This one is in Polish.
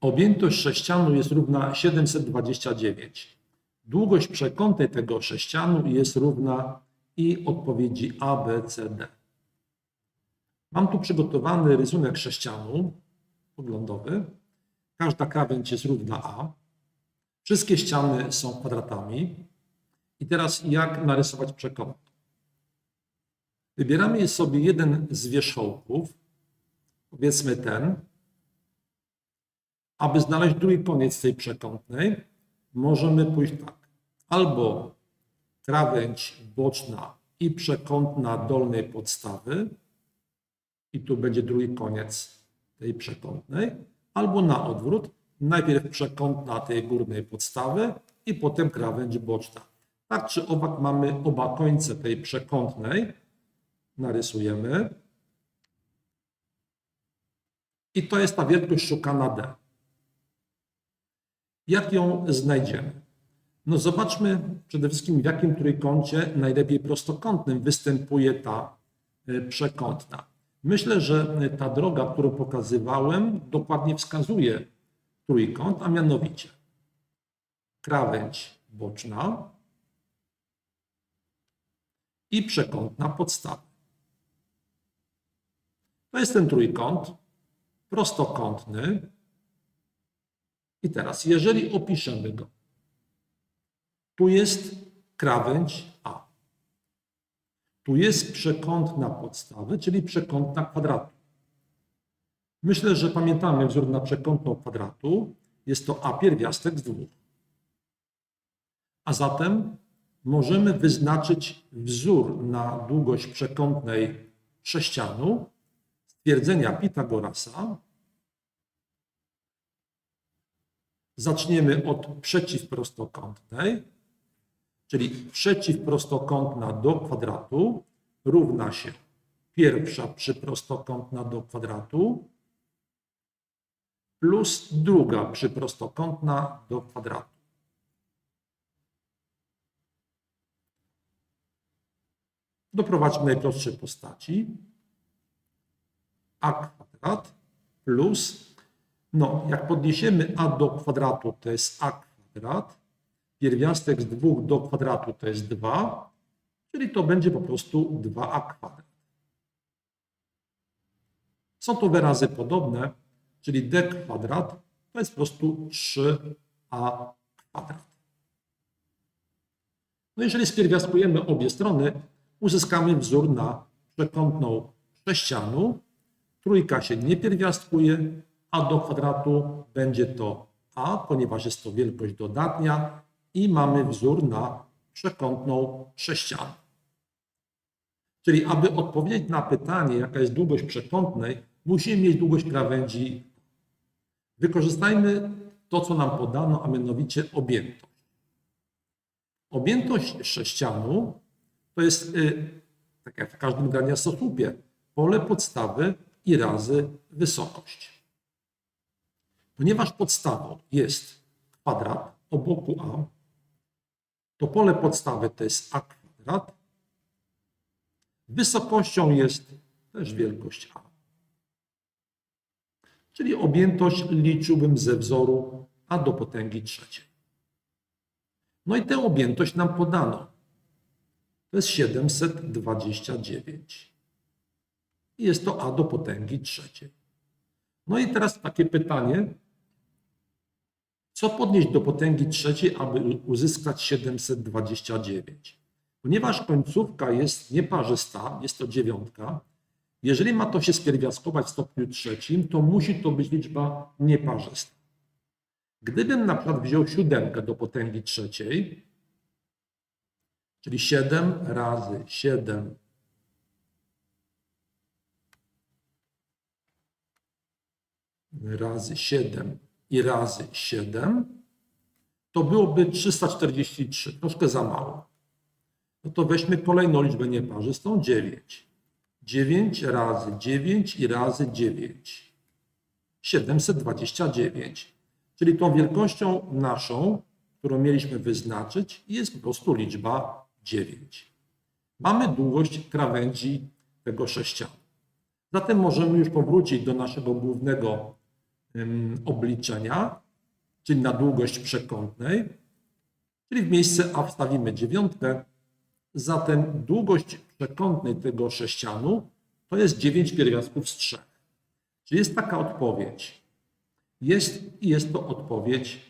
Objętość sześcianu jest równa 729. Długość przekątnej tego sześcianu jest równa i odpowiedzi A, B, C, D. Mam tu przygotowany rysunek sześcianu poglądowy. Każda krawędź jest równa A. Wszystkie ściany są kwadratami. I teraz jak narysować przekątną? Wybieramy sobie jeden z wierzchołków, powiedzmy ten. Aby znaleźć drugi koniec tej przekątnej, możemy pójść tak. Albo krawędź boczna i przekątna dolnej podstawy, i tu będzie drugi koniec tej przekątnej, albo na odwrót, najpierw przekątna tej górnej podstawy i potem krawędź boczna. Tak czy owak mamy oba końce tej przekątnej, narysujemy. I to jest ta wielkość szukana D. Jak ją znajdziemy? No zobaczmy przede wszystkim w jakim trójkącie najlepiej prostokątnym występuje ta y, przekątna. Myślę, że ta droga, którą pokazywałem, dokładnie wskazuje trójkąt, a mianowicie krawędź boczna i przekątna podstawy. To jest ten trójkąt prostokątny. I teraz, jeżeli opiszemy go, tu jest krawędź A. Tu jest przekątna podstawy, czyli przekątna kwadratu. Myślę, że pamiętamy wzór na przekątną kwadratu. Jest to A pierwiastek z dwóch. A zatem możemy wyznaczyć wzór na długość przekątnej sześcianu stwierdzenia Pitagorasa. Zaczniemy od przeciwprostokątnej, czyli przeciwprostokątna do kwadratu równa się pierwsza przyprostokątna do kwadratu plus druga przyprostokątna do kwadratu. Doprowadźmy najprostszej postaci. a kwadrat plus, no jak podniesiemy a do kwadratu to jest a kwadrat, pierwiastek z 2 do kwadratu to jest 2, czyli to będzie po prostu 2a kwadrat. Są to wyrazy podobne, czyli d kwadrat to jest po prostu 3a kwadrat. No jeżeli spierwiastkujemy obie strony, uzyskamy wzór na przekątną sześcianu. Trójka się nie pierwiastkuje, a do kwadratu będzie to a, ponieważ jest to wielkość dodatnia i mamy wzór na przekątną sześcianu. Czyli aby odpowiedzieć na pytanie, jaka jest długość przekątnej, musimy mieć długość krawędzi. Wykorzystajmy to, co nam podano, a mianowicie objętość. Objętość sześcianu to jest, y, tak jak w każdym graniastosłupie, pole podstawy i razy wysokość. Ponieważ podstawą jest kwadrat o boku a, to pole podstawy to jest a kwadrat, wysokością jest też wielkość a. Czyli objętość liczyłbym ze wzoru a do potęgi trzeciej. No i tę objętość nam podano. To jest 729. I jest to a do potęgi trzeciej. No i teraz takie pytanie. Co podnieść do potęgi trzeciej, aby uzyskać 729? Ponieważ końcówka jest nieparzysta, jest to dziewiątka, jeżeli ma to się spierwiastkować w stopniu trzecim, to musi to być liczba nieparzysta. Gdybym na przykład wziął siódemkę do potęgi trzeciej, czyli 7 razy 7 razy 7 i razy 7, to byłoby 343, troszkę za mało. No to weźmy kolejną liczbę nieparzystą, 9. 9 razy 9 i razy 9. 729. Czyli tą wielkością naszą, którą mieliśmy wyznaczyć, jest po prostu liczba 9. Mamy długość krawędzi tego sześcianu. Zatem możemy już powrócić do naszego głównego obliczenia, czyli na długość przekątnej, czyli w miejsce A wstawimy dziewiątkę, zatem długość przekątnej tego sześcianu to jest 9 pierwiastków z 3. Czyli jest taka odpowiedź. Jest, jest to odpowiedź